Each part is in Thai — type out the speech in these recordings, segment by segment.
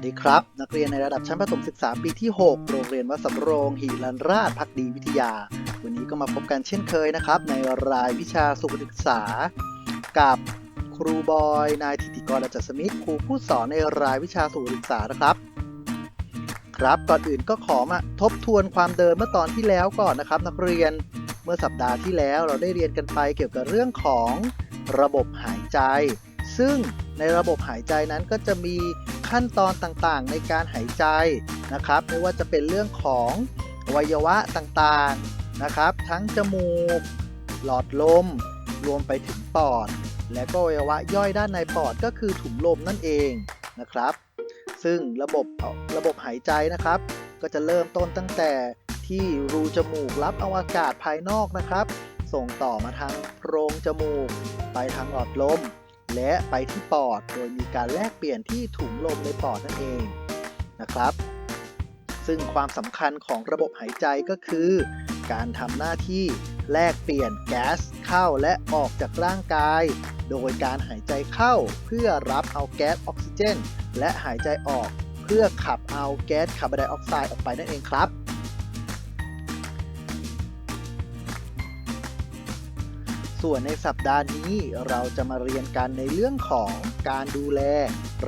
วัสดีครับ นักเรียนในระดับชั้นประถมศึกษาปีที่ 6 โรงเรียนวัดสำโรงหิรันราชพักดีวิทยา วันนี้ก็มาพบกันเช่นเคยนะครับ ในรายวิชาสุขศึกษา กับครูบอยนายธิติกรอาจัดสมิธครูผู้สอนในรายวิชาสุขศึกษานะครับ ครับก่อนอื่นก็ขอมาทบทวนความเดิมเมื่อตอนที่แล้วก่อนนะครับ นักเรียนเมื่อสัปดาห์ที่แล้วเราได้เรียนกันไปเกี่ยวกับเรื่องของระบบหายใจ ซึ่งในระบบหายใจนั้นก็จะมี ขั้นตอนต่างๆ ในการหายใจนะครับ ไม่ว่าจะเป็นเรื่องของอวัยวะต่างๆนะครับ ทั้งจมูก หลอดลม รวมไปถึงปอด และก็อวัยวะย่อยด้านในปอดก็คือถุงลมนั่นเองนะครับ ซึ่งระบบระบบหายใจนะครับ ก็จะเริ่มต้นตั้งแต่ที่รูจมูกรับเอาอากาศภายนอกนะครับ ส่งต่อมาทางโพรงจมูก ไปทางหลอดลม และไปที่ปอดโดยมีการแลกเปลี่ยนที่ถุงลมในปอดนั่นเองนะครับ ซึ่งความสำคัญของระบบหายใจก็คือ การทำหน้าที่แลกเปลี่ยนแก๊สเข้าและออกจากร่างกาย โดยการหายใจเข้าเพื่อรับเอาแก๊สออกซิเจน และหายใจออกเพื่อขับเอาแก๊สคาร์บอนไดออกไซด์ออกไปนั่นเองครับ ส่วนในสัปดาห์นี้เราจะมาเรียนกันในเรื่องของการดูแล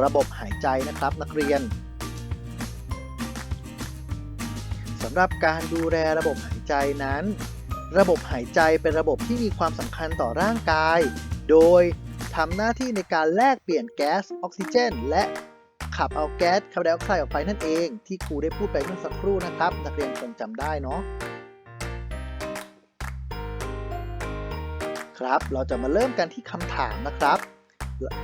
ระบบหายใจนะครับนักเรียนสำหรับการดูแลระบบหายใจนั้น ระบบหายใจเป็นระบบที่มีความสำคัญต่อร่างกาย โดยทำหน้าที่ในการแลกเปลี่ยนแก๊สออกซิเจน และขับเอาแก๊สคาร์บอนไดออกไซด์ออกไปนั่นเอง ที่ครูได้พูดไปเมื่อสักครู่นะครับ นักเรียนคงจำได้เนาะะครับ เราจะมาเริ่มกันที่คำถามนะครับ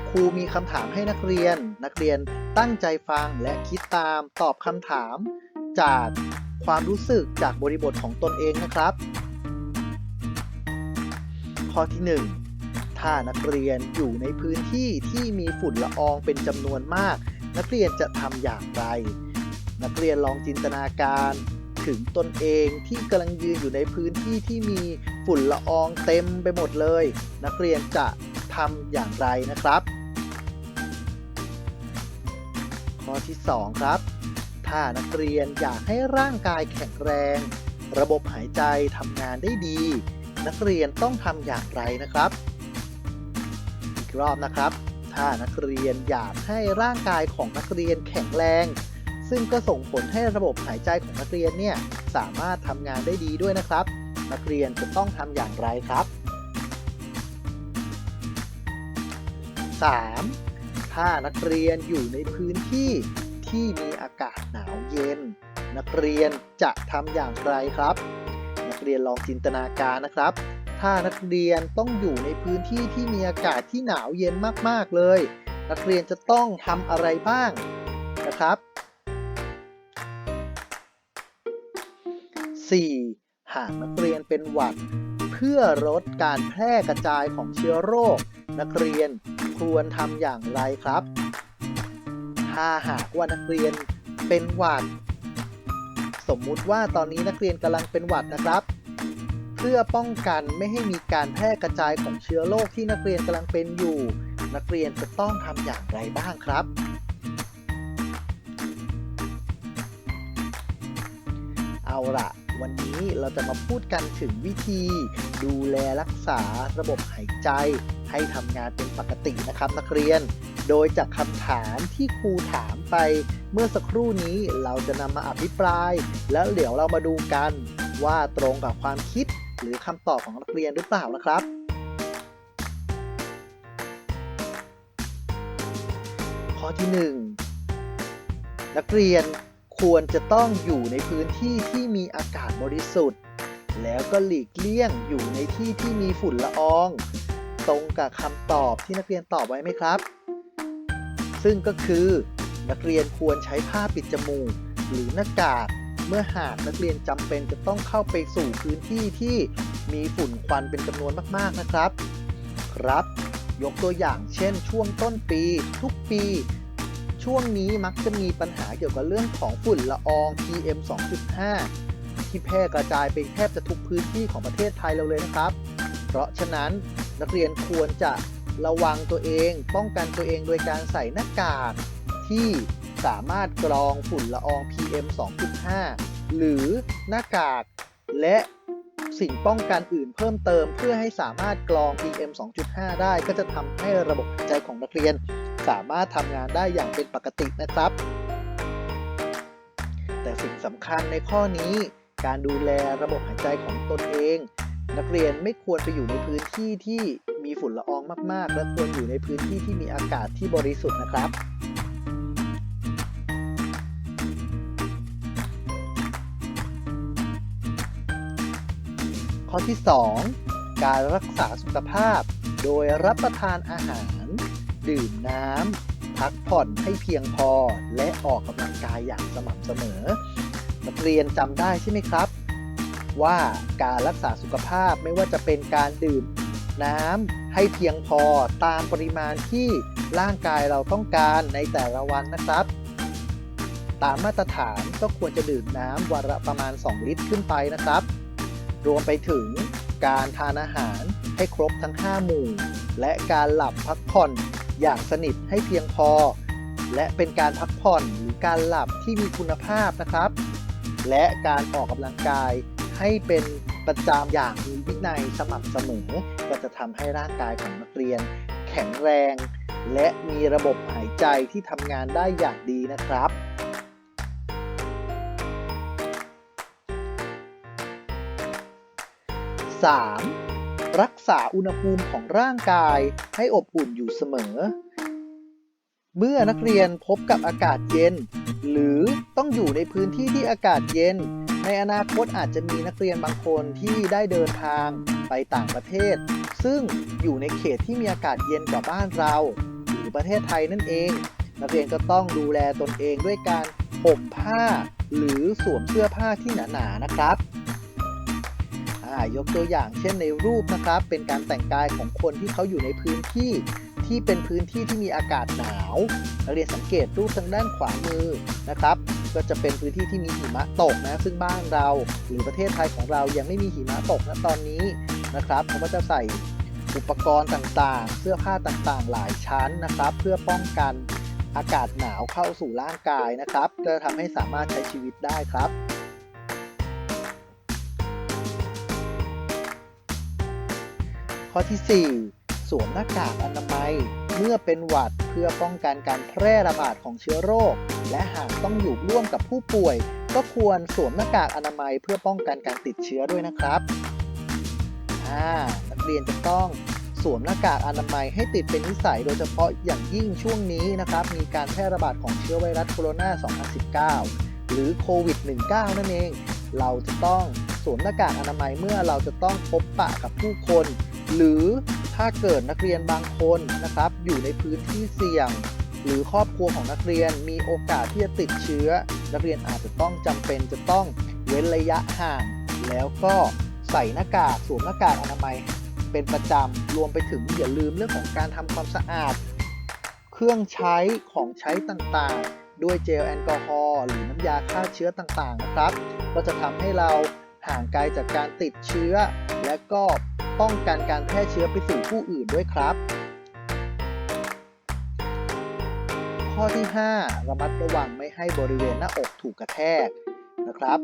ครูมีคำถามให้นักเรียน นักเรียนตั้งใจฟังและคิดตามตอบคำถาม จากความรู้สึกจากบริบทของตนเองนะครับ ข้อที่ 1 ถ้านักเรียนอยู่ในพื้นที่ที่มีฝุ่นละอองเป็นจำนวนมาก นักเรียนจะทำอย่างไร นักเรียนลองจินตนาการ ถึงตนเองที่กำลังยืนอยู่ในพื้นที่ที่มีฝุ่นละอองเต็มไปหมดเลย นักเรียนจะทำอย่างไรนะครับ ข้อที่ 2 ครับ ถ้านักเรียนอยากให้ร่างกายแข็งแรง ระบบหายใจทำงานได้ดี นักเรียนต้องทำอย่างไรนะครับ อีกรอบนะครับ ถ้านักเรียนอยากให้ร่างกายของนักเรียนแข็งแรง ซึ่งก็ส่งผลให้ระบบหายใจของนักเรียนเนี่ยสามารถทำงานได้ดีด้วยนะครับ นักเรียนจะต้องทำอย่างไรครับ 3. ถ้านักเรียนอยู่ในพื้นที่ที่มีอากาศหนาวเย็น นักเรียนจะทำอย่างไรครับ นักเรียนลองจินตนาการนะครับ ถ้านักเรียนต้องอยู่ในพื้นที่ที่มีอากาศที่หนาวเย็นมากๆเลย นักเรียนจะต้องทำอะไรบ้างนะครับ 4. หากนักเรียนเป็นหวัด เพื่อลดการแพร่กระจายของเชื้อโรค นักเรียนควรทำอย่างไรครับ ถ้าหากว่านักเรียนเป็นหวัด สมมุติว่าตอนนี้นักเรียนกำลังเป็นหวัดนะครับ เพื่อป้องกันไม่ให้มีการแพร่กระจายของเชื้อโรคที่นักเรียนกำลังเป็นอยู่ นักเรียนจะต้องทำอย่างไรบ้างครับเอาล่ะ วันนี้เราจะมาพูดกันถึงวิธี ดูแลรักษาระบบหายใจ ให้ทำงานเป็นปกตินะครับนักเรียน โดยจากคำถามที่ครูถามไป เมื่อสักครู่นี้เราจะนำมาอภิปราย แล้วเดี๋ยวเรามาดูกันว่าตรงกับความคิด หรือคำตอบของนักเรียนหรือเปล่านะครับข้อที่ 1 นักเรียน ควรจะต้องอยู่ในพื้นที่ที่มีอากาศบริสุทธิ์ แล้วก็หลีกเลี่ยงอยู่ในที่ที่มีฝุ่นละออง ตรงกับคำตอบที่นักเรียนตอบไว้ไหมครับ ซึ่งก็คือนักเรียนควรใช้ผ้าปิดจมูก หรือหน้ากากเมื่อหากนักเรียนจำเป็นจะต้องเข้าไปสู่พื้นที่ที่มีฝุ่นควันเป็นจำนวนมากๆนะครับ ครับ ยกตัวอย่างเช่น ช่วงต้นปี ทุกปี ช่วงนี้มักจะมีปัญหาเกี่ยวกับเรื่องของฝุ่นละออง PM 2.5 ที่แพร่กระจายไปแทบจะทุกพื้นที่ของประเทศไทยเราเลยนะครับ เพราะฉะนั้นนักเรียนควรจะระวังตัวเอง ป้องกันตัวเองโดยการใส่หน้ากากที่สามารถกรองฝุ่นละออง PM 2.5 หรือหน้ากากและสิ่งป้องกันอื่นเพิ่มเติม เพื่อให้สามารถกรอง PM 2.5 ได้ก็จะทำให้ระบบหายใจของนักเรียน สามารถทำงานได้อย่างเป็นปกตินะครับ แต่สิ่งสำคัญในข้อนี้ การดูแลระบบหายใจของตนเอง นักเรียนไม่ควรไปอยู่ในพื้นที่ที่มีฝุ่นละอองมาก ๆ และควรอยู่ในพื้นที่ที่มีอากาศที่บริสุทธิ์นะครับข้อที่ 2 การรักษาสุขภาพ โดยรับประทานอาหาร ดื่มน้ำ พักผ่อนให้เพียงพอ และออกกำลังกายอย่างสม่ำเสมอ นักเรียนจำได้ใช่ไหมครับ ว่าการรักษาสุขภาพไม่ว่าจะเป็นการดื่มน้ำให้เพียงพอตามปริมาณที่ร่างกายเราต้องการในแต่ละวันนะครับ ตามมาตรฐานก็ควรจะดื่มน้ำวันละประมาณ 2 ลิตรขึ้นไปนะครับ รวมไปถึงการทานอาหารให้ครบทั้ง 5 หมู่ และการหลับพักผ่อน อย่างสนิทให้เพียงพอ และเป็นการพักผ่อนหรือการหลับที่มีคุณภาพนะครับ และการออกกำลังกายให้เป็นประจำอย่างมีวินัยสม่ำเสมอ ก็จะทำให้ร่างกายของนักเรียน แข็งแรง และมีระบบหายใจที่ทำงานได้อย่างดีนะครับ 3. รักษาอุณหภูมิของร่างกายให้อบอุ่นอยู่เสมอ เมื่อนักเรียนพบกับอากาศเย็น หรือต้องอยู่ในพื้นที่ที่อากาศเย็น ในอนาคตอาจจะมีนักเรียนบางคนที่ได้เดินทางไปต่างประเทศ ซึ่งอยู่ในเขตที่มีอากาศเย็นกว่าบ้านเรา หรือประเทศไทยนั่นเอง นักเรียนก็ต้องดูแลตนเองด้วยการห่มผ้า หรือสวมเสื้อผ้าที่หนาๆนะครับายกตัวอย่างเช่นในรูปนะครับ เป็นการแต่งกายของคนที่เขาอยู่ในพื้นที่ที่เป็นพื้นที่ที่มีอากาศหนาวนักเรียนสังเกตรูปทางด้านขวามือนะครับ ก็จะเป็นพื้นที่ที่มีหิมะตกนะ ซึ่งบ้านเราหรือประเทศไทยของเรายังไม่มีหิมะตกนะตอนนี้นะครับเขาก็จะใส่อุปกรณ์ต่างๆ เสื้อผ้าต่างๆ หลายชั้นนะครับ เพื่อป้องกันอากาศหนาวเข้าสู่ร่างกายนะครับ จะทำให้สามารถใช้ชีวิตได้ครับ ข้อที่ 4 สวมหน้ากากอนามัย เมื่อเป็นหวัดเพื่อป้องกันการแพร่ระบาดของเชื้อโรค และหากต้องอยู่ร่วมกับผู้ป่วย ก็ควรสวมหน้ากากอนามัยเพื่อป้องกันการติดเชื้อด้วยนะครับนักเรียนจะต้องสวมหน้ากากอนามัยให้ติดเป็นนิสัยโดยเฉพาะอย่างยิ่งช่วงนี้นะครับ มีการแพร่ระบาดของเชื้อไวรัสโคโรนา 2019 หรือโควิด -19 นั่นเอง เราจะต้องสวมหน้ากากอนามัยเมื่อเราจะต้องพบปะกับผู้คน หรือถ้าเกิดนักเรียนบางคนนะครับอยู่ในพื้นที่เสี่ยง หรือครอบครัวของนักเรียนมีโอกาสที่จะติดเชื้อ นักเรียนอาจจะต้องจำเป็นจะต้องเว้นระยะห่าง แล้วก็ใส่หน้ากากสวมหน้ากากอนามัยเป็นประจำรวมไปถึงอย่าลืมเรื่องของการทำความสะอาด เครื่องใช้ของใช้ต่างๆ ด้วยเจลแอลกอฮอล์หรือน้ำยาฆ่าเชื้อต่างๆนะครับ ก็จะทำให้เราห่างไกลจากการติดเชื้อ และก็ ป้องกันการแพร่เชื้อไปสู่ผู้อื่นด้วยครับ ข้อที่ 5 ระมัดระวังไม่ให้บริเวณหน้าอกถูกกระแทกนะครับ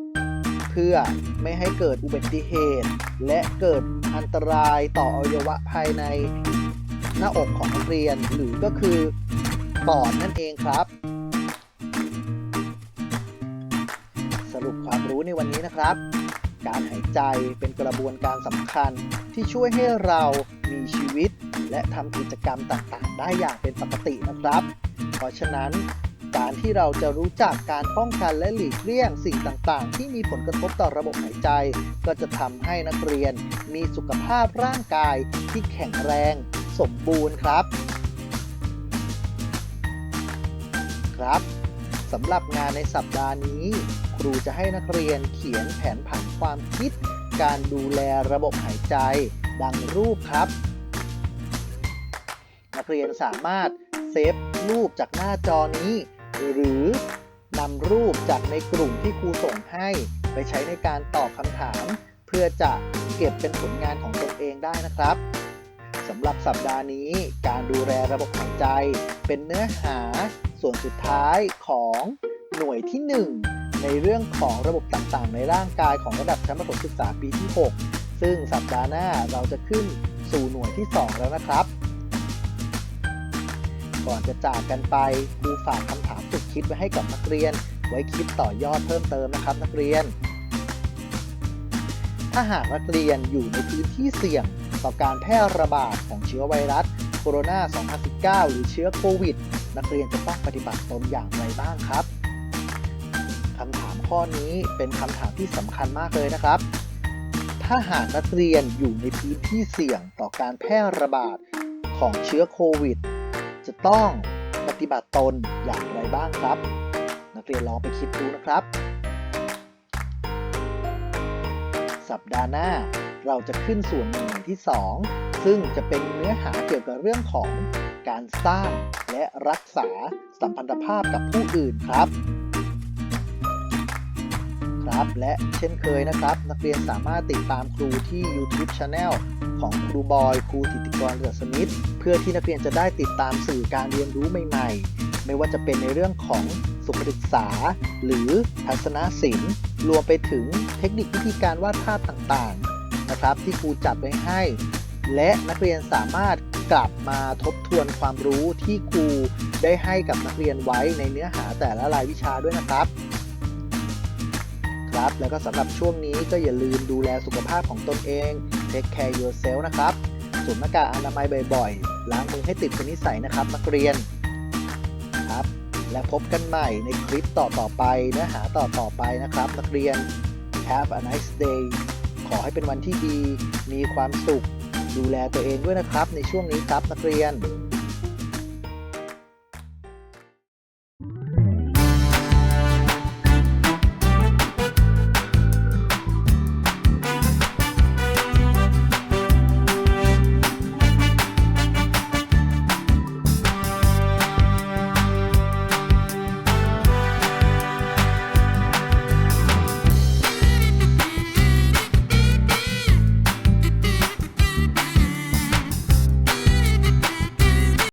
เพื่อไม่ให้เกิดอุบัติเหตุ และเกิดอันตรายต่ออวัยวะภายในหน้าอกของนักเรียนหรือก็คือปอดนั่นเองครับ สรุปความรู้ในวันนี้นะครับ การหายใจเป็นกระบวนการสำคัญ ที่ช่วยให้เรามีชีวิต และทำกิจกรรมต่างๆ ได้อย่างเป็นปกตินะครับ เพราะฉะนั้นการที่เราจะรู้จักการป้องกันและหลีกเลี่ยงสิ่งต่างๆ ที่มีผลกระทบต่อระบบหายใจ ก็จะทำให้นักเรียนมีสุขภาพร่างกายที่แข็งแรง สมบูรณ์ครับ ครับสำหรับงานในสัปดาห์นี้ ครูจะให้นักเรียนเขียนแผนผังความคิด การดูแลระบบหายใจดังรูปครับ นักเรียนสามารถเซฟรูปจากหน้าจอนี้ หรือนำรูปจากในกลุ่มที่ครูส่งให้ไปใช้ในการตอบคำถาม เพื่อจะเก็บเป็นผลงานของตนเองได้นะครับสำหรับสัปดาห์นี้การดูแลระบบหายใจ เป็นเนื้อหาส่วนสุดท้ายของหน่วยที่ 1 ในเรื่องของระบบต่างๆ ในร่างกายของระดับชั้นประถมศึกษาปีที่ 6 ซึ่งสัปดาห์หน้าเราจะขึ้นสู่หน่วยที่ 2 แล้วนะครับ ก่อนจะจากกันไปครูฝากคำถามสุดคิดไว้ให้กับนักเรียน ไว้คิดต่อยอดเพิ่มเติมนะครับนักเรียน ถ้าหากนักเรียนอยู่ในพื้นที่เสี่ยงต่อการแพร่ระบาดของเชื้อไวรัสโคโรนา 2019 หรือเชื้อโควิด นักเรียนจะต้องปฏิบัติตนอย่างไรบ้างครับ ข้อนี้เป็นคำถามที่สำคัญมากเลยนะครับ ถ้าหากนักเรียนอยู่ในพื้นที่เสี่ยงต่อการแพร่ระบาดของเชื้อโควิด จะต้องปฏิบัติตนอย่างไรบ้างครับ นักเรียนลองไปคิดดูนะครับ สัปดาห์หน้าเราจะขึ้นส่วนหนึ่งที่ 2 ซึ่งจะเป็นเนื้อหาเกี่ยวกับเรื่องของการสร้างและรักษาสัมพันธภาพกับผู้อื่นครับ ครับ และเช่นเคยนะครับ นักเรียนสามารถติดตามครูที่ YouTube Channel ของครูบอยครูธิติกรเรือสมิทธิ์เพื่อที่นักเรียนจะได้ติดตามสื่อการเรียนรู้ใหม่ ๆ ไม่ว่าจะเป็นในเรื่องของสุขศึกษา หรือทัศนศิลป์ รวมไปถึงเทคนิควิธีการวาดภาพต่างๆนะครับที่ครูจัดไว้ให้ และนักเรียนสามารถกลับมาทบทวนความรู้ที่ครูได้ให้กับนักเรียนไว้ในเนื้อหาแต่ละรายวิชาด้วยนะครับ ครับ แล้วก็สำหรับช่วงนี้ก็อย่าลืมดูแลสุขภาพของตนเอง take care yourself นะครับสวมหน้ากากอนามัยบ่อยๆ ล้างมือให้ติดเป็นนิสัยนะครับนักเรียนครับ และพบกันใหม่ในคลิปต่อๆไปเนื้อหาต่อๆไปนะครับ นักเรียน have a nice day ขอให้เป็นวันที่ดี มีความสุข ดูแลตัวเองด้วยนะครับ ในช่วงนี้ครับนักเรียน